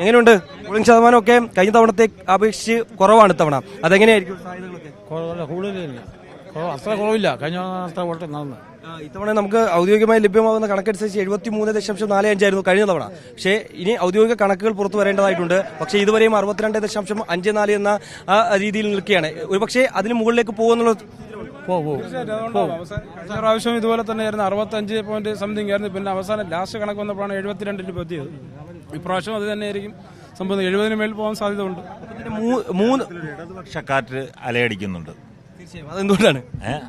എങ്ങനെയുണ്ട്? പോളിംഗ് ശതമാനം ഒക്കെ കഴിഞ്ഞ തവണത്തെ അപേക്ഷിച്ച് കുറവാണ് ഇത്തവണ. അതെങ്ങനെയായിരിക്കും അത്ര കുറവില്ല. കഴിഞ്ഞ തവണ അത്ര വോട്ട് നടന്നു ഇത്തവണ നമുക്ക് ഔദ്യോഗികമായി ലഭ്യമാകുന്ന കണക്കനുസരിച്ച് എഴുപത്തി മൂന്ന് ദശാംശം നാല് അഞ്ചായിരുന്നു കഴിഞ്ഞ തവണ. പക്ഷേ ഇനി ഔദ്യോഗിക കണക്കുകൾ പുറത്തു വരേണ്ടതായിട്ടുണ്ട്. പക്ഷേ ഇതുവരെയും അറുപത്തിരണ്ട് ദശാംശം അഞ്ച് നാല് എന്ന ആ രീതിയിൽ നിൽക്കുകയാണ്. ഒരുപക്ഷേ അതിന് മുകളിലേക്ക് പോകുന്നുള്ള കഴിഞ്ഞ പ്രാവശ്യം ഇതുപോലെ തന്നെയായിരുന്നു. അറുപത്തഞ്ച് പോയിന്റ് സംതിങ് ആയിരുന്നു. പിന്നെ അവസാനം ലാസ്റ്റ് കണക്ക് വന്നപ്പോഴാണ് എഴുപത്തിരണ്ടിൽ എത്തിയത് ഇപ്രാവശ്യം അത് തന്നെയായിരിക്കും. സംഭവം എഴുപതിന് മേൽ പോകാൻ സാധ്യത ഉണ്ട് മൂ- മൂന്ന് ഇടതുപക്ഷക്കാറ്റ് അലയടിക്കുന്നുണ്ട്. തീർച്ചയായും. അതെന്തുകൊണ്ടാണ്?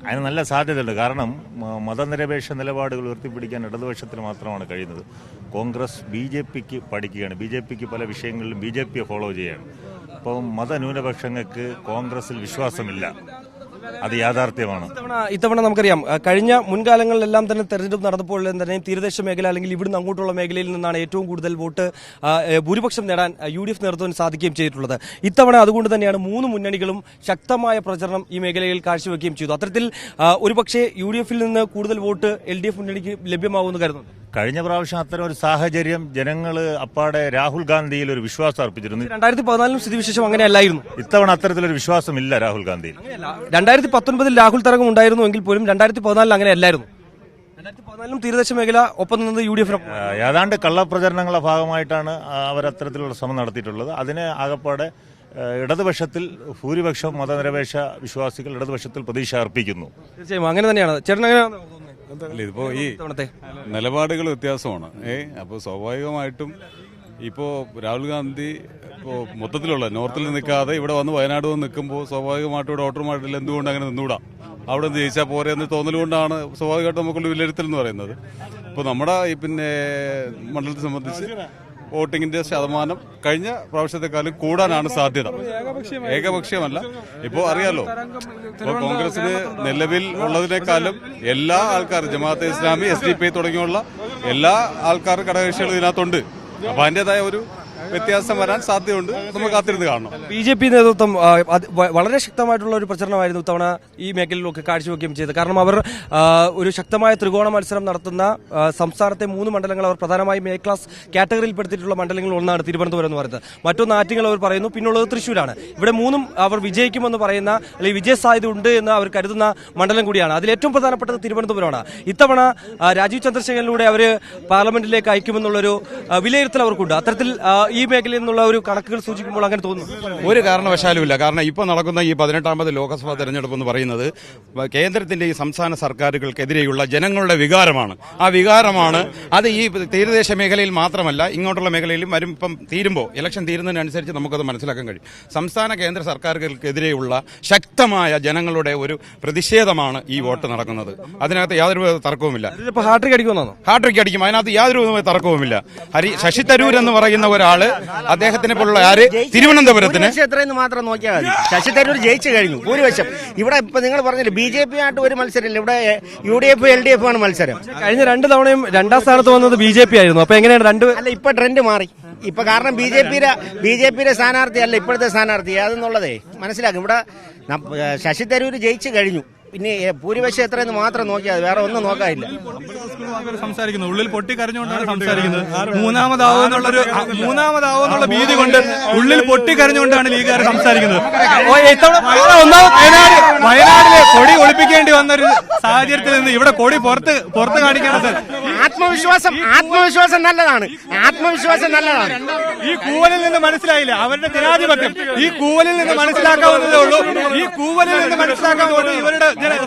അതിന് നല്ല സാധ്യതയുണ്ട്. കാരണം മതനിരപേക്ഷ നിലപാടുകൾ ഉയർത്തിപ്പിടിക്കാൻ ഇടതുപക്ഷത്തിന് മാത്രമാണ് കഴിയുന്നത്. കോൺഗ്രസ് ബി ജെ പിക്ക് പഠിക്കുകയാണ്. ബി ജെ പിക്ക് പല വിഷയങ്ങളിലും ബി ജെ പിയെ ഫോളോ ചെയ്യുകയാണ് അപ്പോൾ മതന്യൂനപക്ഷങ്ങൾക്ക് കോൺഗ്രസിൽ വിശ്വാസമില്ല. അത് യാഥാർത്ഥ്യമാണ്. ഇത്തവണ നമുക്കറിയാം കഴിഞ്ഞ മുൻകാലങ്ങളിലെല്ലാം തന്നെ തെരഞ്ഞെടുപ്പ് നടന്നപ്പോൾ തന്നെ തീരദേശ മേഖല അല്ലെങ്കിൽ ഇവിടുന്ന് അങ്ങോട്ടുള്ള മേഖലയിൽ നിന്നാണ് ഏറ്റവും കൂടുതൽ വോട്ട് ഭൂരിപക്ഷം നേടാൻ യു ഡി എഫ് നേതൃത്വം സാധിക്കുകയും ചെയ്തിട്ടുള്ളത്. ഇത്തവണ അതുകൊണ്ട് തന്നെയാണ് മൂന്ന് മുന്നണികളും ശക്തമായ പ്രചരണം ഈ മേഖലയിൽ കാഴ്ചവെക്കുകയും ചെയ്തു. അത്തരത്തിൽ ഒരുപക്ഷെ യു ഡി എഫിൽ നിന്ന് കൂടുതൽ വോട്ട് എൽ ഡി എഫ് മുന്നണിക്ക് ലഭ്യമാകുമെന്ന് കരുതുന്നു. കഴിഞ്ഞ പ്രാവശ്യം അത്തരം ഒരു സാഹചര്യം ജനങ്ങൾ അപ്പാടെ രാഹുൽ ഗാന്ധിയിൽ ഒരു വിശ്വാസം അർപ്പിച്ചിരുന്നു. രണ്ടായിരത്തി പതിനാലിലും സ്ഥിതിവിശേഷം അങ്ങനെയല്ലായിരുന്നു. ഇത്തവണ അത്തരത്തിലൊരു വിശ്വാസം ഇല്ല രാഹുൽ ഗാന്ധിയിൽ. രണ്ടായിരത്തി പത്തൊൻപതിൽ രാഹുൽ തരംഗം ഉണ്ടായിരുന്നു എങ്കിൽ പോലും രണ്ടായിരത്തി പതിനാലിൽ അങ്ങനെയല്ലായിരുന്നു. പതിനാലിലും തീരദേശ മേഖല ഒപ്പം നിന്നത് യു ഡി എഫിനൊപ്പം ഏതാണ്ട് കള്ളപ്രചരണങ്ങളുടെ ഭാഗമായിട്ടാണ് അവർ അത്തരത്തിലുള്ള ശ്രമം നടത്തിയിട്ടുള്ളത്. അതിനെ ആകപ്പാടെ ഇടതുപക്ഷത്തിൽ ഭൂരിപക്ഷം മതനിരപേക്ഷ വിശ്വാസികൾ ഇടതുപക്ഷത്തിൽ പ്രതീക്ഷ അർപ്പിക്കുന്നു. തീർച്ചയായും. അങ്ങനെ തന്നെയാണ്. ചേട്ടൻ അല്ല ഇതിപ്പോ ഈ നിലപാടുകൾ വ്യത്യാസമാണ്. ഏ അപ്പോൾ സ്വാഭാവികമായിട്ടും ഇപ്പോ രാഹുൽ ഗാന്ധി ഇപ്പോ മൊത്തത്തിലുള്ള നോർത്തിൽ നിൽക്കാതെ ഇവിടെ വന്ന് വയനാട് വന്ന് നിൽക്കുമ്പോൾ സ്വാഭാവികമായിട്ടും ഇവിടെ വോട്ടർമാരിൽ എന്തുകൊണ്ട് അങ്ങനെ നിന്നുകൂടാ അവിടെ നിന്ന് ജയിച്ചാൽ പോരെ എന്ന് തോന്നലുകൊണ്ടാണ് സ്വാഭാവികമായിട്ടും നമുക്കുള്ള വിലയിരുത്തൽ എന്ന് പറയുന്നത്. ഇപ്പോൾ നമ്മുടെ ഈ പിന്നെ മണ്ഡലത്തെ സംബന്ധിച്ച് വോട്ടിങ്ങിന്റെ ശതമാനം കഴിഞ്ഞ പ്രാവശ്യത്തെക്കാളും കൂടാനാണ് സാധ്യത. ഏകപക്ഷീയമല്ല. ഇപ്പോൾ അറിയാലോ ഇപ്പോൾ കോൺഗ്രസിന് നിലവിൽ ഉള്ളതിനേക്കാളും എല്ലാ ആൾക്കാരും Jamaat-e Islami S D P തുടങ്ങിയുള്ള എല്ലാ ആൾക്കാരും ഘടകകക്ഷികളും ഇതിനകത്തുണ്ട്. അപ്പൊ അതിന്റേതായ ഒരു വ്യത്യാസം വരാൻ സാധ്യതയുണ്ട്. നമുക്ക് കാത്തിരുന്ന് കാണണം. ബി ജെ പി നേതൃത്വം വളരെ ശക്തമായിട്ടുള്ള ഒരു പ്രചരണമായിരുന്നു ഇത്തവണ ഈ മേഖലയിലൊക്കെ കാഴ്ചവെക്കുകയും ചെയ്തത്. കാരണം അവർ ഒരു ശക്തമായ ത്രികോണ മത്സരം നടത്തുന്ന സംസ്ഥാനത്തെ മൂന്ന് മണ്ഡലങ്ങൾ അവർ പ്രധാനമായും എ ക്ലാസ് കാറ്റഗറിയിൽപ്പെടുത്തിയിട്ടുള്ള മണ്ഡലങ്ങളിൽ ഒന്നാണ് തിരുവനന്തപുരം എന്ന് പറയുന്നത്. മറ്റൊന്ന് ആറ്റിങ്ങൾ അവർ പറയുന്നു പിന്നുള്ളത് തൃശ്ശൂരാണ്. ഇവിടെ മൂന്നും അവർ വിജയിക്കുമെന്ന് പറയുന്ന അല്ലെങ്കിൽ വിജയ സാധ്യത ഉണ്ട് എന്ന് അവർ കരുതുന്ന മണ്ഡലം കൂടിയാണ്. അതിൽ ഏറ്റവും പ്രധാനപ്പെട്ടത് തിരുവനന്തപുരമാണ്. ഇത്തവണ രാജീവ് ചന്ദ്രശേഖരനിലൂടെ അവർ പാർലമെന്റിലേക്ക് അയക്കുമെന്നുള്ളൊരു വിലയിരുത്തൽ അവർക്കുണ്ട്. അത്തരത്തിൽ ആ, ഈ മേഖലയിൽ നിന്നുള്ള ഒരു കണക്കുകൾ സൂചിക്കുമ്പോൾ അങ്ങനെ തോന്നുന്നു. ഒരു കാരണവശാലും ഇല്ല കാരണം ഇപ്പോൾ നടക്കുന്ന ഈ പതിനെട്ടാമത് ലോക്സഭാ തെരഞ്ഞെടുപ്പ് എന്ന് പറയുന്നത് കേന്ദ്രത്തിന്റെ ഈ സംസ്ഥാന സർക്കാരുകൾക്കെതിരെയുള്ള ജനങ്ങളുടെ വികാരമാണ്. ആ വികാരമാണ് അത് ഈ തീരദേശ മേഖലയിൽ മാത്രമല്ല ഇങ്ങോട്ടുള്ള മേഖലയിലും വരും. ഇപ്പം തീരുമ്പോൾ ഇലക്ഷൻ തീരുന്നതിനനുസരിച്ച് നമുക്കത് മനസ്സിലാക്കാൻ കഴിയും. സംസ്ഥാന കേന്ദ്ര സർക്കാരുകൾക്കെതിരെയുള്ള ശക്തമായ ജനങ്ങളുടെ ഒരു പ്രതിഷേധമാണ് ഈ വോട്ട് നടക്കുന്നത്. അതിനകത്ത് യാതൊരു തർക്കവുമില്ല. ഹാട്രിക് അടിക്കുമെന്നാണോ? ഹാട്രിക് അടിക്കും. അതിനകത്ത് യാതൊരു തർക്കവുമില്ല. ഹരി ശശി തരൂർ എന്ന് പറയുന്ന ഒരാൾ അദ്ദേഹത്തിനെ പോലുള്ള ആര്? തിരുവനന്തപുരത്തിന്. ഭൂരിപക്ഷം മാത്രം നോക്കിയാൽ മതി. ശശി തരൂർ ജയിച്ചു കഴിഞ്ഞു ഭൂരിപക്ഷം. ഇവിടെ ഇപ്പൊ നിങ്ങൾ പറഞ്ഞില്ല ബി ജെ പി ആയിട്ട് ഒരു മത്സരമില്ല. ഇവിടെ U D F L D F ആണ് മത്സരം. കഴിഞ്ഞ രണ്ട് തവണയും രണ്ടാം സ്ഥാനത്ത് വന്നത് ബി ജെ പി ആയിരുന്നു അപ്പൊ എങ്ങനെയാണ് രണ്ട് അല്ല ഇപ്പൊ ട്രെൻഡ് മാറി. ഇപ്പൊ കാരണം ബി ജെ പിയുടെ ബി ജെ പിയുടെ സ്ഥാനാർത്ഥി അല്ല ഇപ്പോഴത്തെ സ്ഥാനാർത്ഥി. അതെന്നുള്ളതേ മനസ്സിലാക്കും. ഇവിടെ ശശി തരൂർ ജയിച്ചു കഴിഞ്ഞു. പിന്നെ ഭൂരിപക്ഷം എത്രയെന്ന് മാത്രം നോക്കിയാൽ വേറെ ഒന്നും നോക്കാനില്ല. ഇവർ സംസാരിക്കുന്നത് ഉള്ളിൽ പൊട്ടി കരഞ്ഞുകൊണ്ടാണ് സംസാരിക്കുന്നത്. മൂന്നാമതാവുന്നുള്ളൊരു മൂന്നാമതാവുന്നുള്ള ഭീതി കൊണ്ട് ഉള്ളിൽ പൊട്ടി കരഞ്ഞുകൊണ്ടാണ് ലീഗുകാർ സംസാരിക്കുന്നത്. ഇത്തവണ വയനാട് വയനാടിലെ കൊടി ഒളിപ്പിക്കേണ്ടി വന്ന ഒരു സാഹചര്യത്തിൽ നിന്ന് ഇവിടെ കൊടി പുറത്ത് പുറത്ത് കാണിക്കാണ് ആത്മവിശ്വാസം ആത്മവിശ്വാസം നല്ലതാണ്. ആത്മവിശ്വാസം നല്ലതാണ്. ഈ കൂവലിൽ നിന്ന് മനസ്സിലായില്ല. അവരുടെ ജനാധിപത്യം. ഈ കൂവലിൽ നിന്ന് മനസ്സിലാക്കാവുന്നതേ ഉള്ളൂ. ഈ കൂവലിൽ നിന്ന് മനസ്സിലാക്കാവുന്നത് ഇവരുടെ ജന-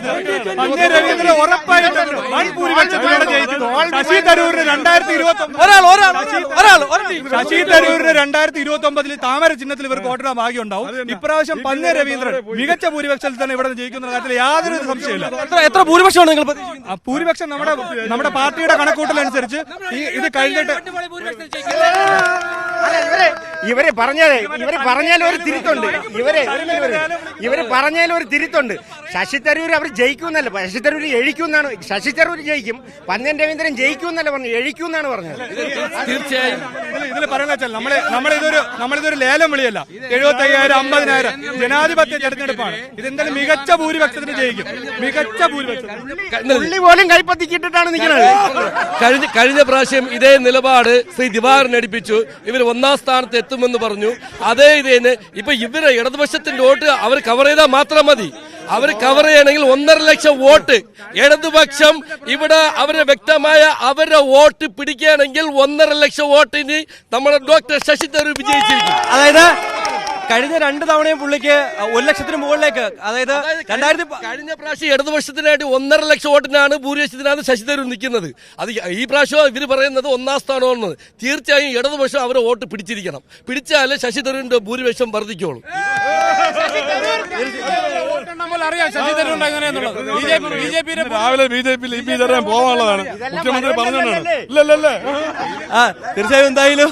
പന്നീർ രവീന്ദ്രൻ ഉറപ്പായിട്ടും വൻ ഭൂരിപക്ഷത്തിലൂടെ ജയിച്ചു. ശശി തരൂരിന് രണ്ടായിരത്തി ഇരുപത്തി ഒരാൾ ഒരാൾ ഒരാൾ ഒരാൾ. ശശി തരൂരിന് രണ്ടായിരത്തി ഇരുപത്തി ഒമ്പതിൽ താമര ചിഹ്നത്തിൽ ഇവർക്ക് വോട്ടിടാൻ ഭാഗ്യം ഉണ്ടാവും ഇപ്രാവശ്യം പന്നേ രവീന്ദ്രൻ മികച്ച ഭൂരിപക്ഷത്തിൽ തന്നെ ഇവിടെ ജയിക്കുന്ന കാര്യത്തിൽ യാതൊരു സംശയമില്ല എത്ര എത്ര ഭൂരിപക്ഷമാണ് നിങ്ങൾ ഭൂരിപക്ഷം നമ്മുടെ നമ്മുടെ പാർട്ടിയുടെ കണക്കൂട്ടലനുസരിച്ച് ഈ ഇത് കഴിഞ്ഞിട്ട് അല്ല ഇവർ പറഞ്ഞാലേ പറഞ്ഞത് ഇവർ പറഞ്ഞാലും ഒരു തിരുത്തുണ്ട്. ഇവരെ ഇവർ ഇവർ പറഞ്ഞാലും ഒരു തിരുത്തുണ്ട്. ശശി തരൂർ അവർ ജയിക്കുമെന്നല്ല ശശി തരൂർ എഴിക്കുമെന്നാണ് ശശി തരൂർ ജയിക്കും പന്നൻ രവീന്ദ്രൻ ജയിക്കുമെന്നല്ല പറഞ്ഞു എഴിക്കുമെന്നാണ് പറഞ്ഞത്. തീർച്ചയായും. ഇതിൽ- പറയുന്ന വെച്ചാൽ നമ്മളെ നമ്മളിതൊരു നമ്മളിതൊരു ലേലം വിളിയല്ല. എഴുപത്തി അയ്യായിരം അമ്പതിനായിരം ജനാധിപത്യ തെരഞ്ഞെടുപ്പാണ്. ഇതെന്തായാലും മികച്ച ഭൂരിപക്ഷത്തിന് ജയിക്കും. മികച്ച ഭൂരിപക്ഷം ഉള്ളി പോലും കൈപ്പത്തിക്കിട്ടിട്ടാണ് നിൽക്കുന്നത് കഴിഞ്ഞ കഴിഞ്ഞ പ്രാവശ്യം ഇതേ നിലപാട് ശ്രീ ദിവാകരൻ അടിപ്പിച്ചു ഇവർ ഒന്നാം സ്ഥാനത്ത് എത്തുമെന്ന് പറഞ്ഞു. അതേ ഇതേന് ഇപ്പൊ ഇവർ ഇടതുപക്ഷത്തിന്റെ വോട്ട് അവർ കവർ ചെയ്താൽ മാത്രം മതി. അവർ കവർ ചെയ്യണമെങ്കിൽ ഒന്നര ലക്ഷം വോട്ട്. ഇടതുപക്ഷം ഇവിടെ അവരെ വ്യക്തമായ അവരുടെ വോട്ട് പിടിക്കുകയാണെങ്കിൽ ഒന്നര ലക്ഷം വോട്ടിന് നമ്മുടെ ഡോക്ടർ ശശി തരൂർ വിജയിച്ചിരിക്കും. അതായത് കഴിഞ്ഞ രണ്ട് തവണയും പുള്ളിക്ക് ഒരു ലക്ഷത്തിന് മുകളിലേക്ക് അതായത് രണ്ടായിരത്തി കഴിഞ്ഞ പ്രാവശ്യം ഇടതുപക്ഷത്തിനായിട്ട് ഒന്നര ലക്ഷം വോട്ടിനാണ് ഭൂരിപക്ഷത്തിനാണ് ശശി തരൂർ നിൽക്കുന്നത്. അത് ഈ പ്രാവശ്യം ഇവർ പറയുന്നത് ഒന്നാം സ്ഥാനമാണ് തീർച്ചയായും ഇടതുപക്ഷം അവരെ വോട്ട് പിടിച്ചിരിക്കണം. പിടിച്ചാലേ ശശി തരൂരിന്റെ ഭൂരിപക്ഷം വർദ്ധിക്കുള്ളൂ പി രാവിലെ മുഖ്യമന്ത്രി പറഞ്ഞതാണ് ഇല്ലല്ലേ തീർച്ചയായും എന്തായാലും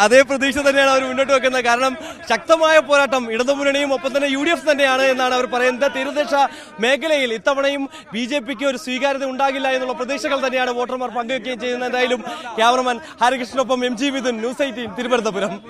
അതേ പ്രതീക്ഷ തന്നെയാണ് അവർ മുന്നോട്ട് വെക്കുന്നത് കാരണം ശക്തമായ പോരാട്ടം ഇടതുമുന്നണിയും ഒപ്പം തന്നെ യു ഡി എഫ് തന്നെയാണ് എന്നാണ് അവർ പറയുന്നത് തീരദേശ മേഖലയിൽ ഇത്തവണയും ബി ജെ പിക്ക് ഒരു സ്വീകാര്യത ഉണ്ടാകില്ല എന്നുള്ള പ്രതീക്ഷകൾ തന്നെയാണ് വോട്ടർമാർ പങ്കുവെക്കുകയും ചെയ്യുന്നത് എന്തായാലും cameraman ഹരികൃഷ്ണനൊപ്പം M G Vithun News eighteen Thiruvananthapuram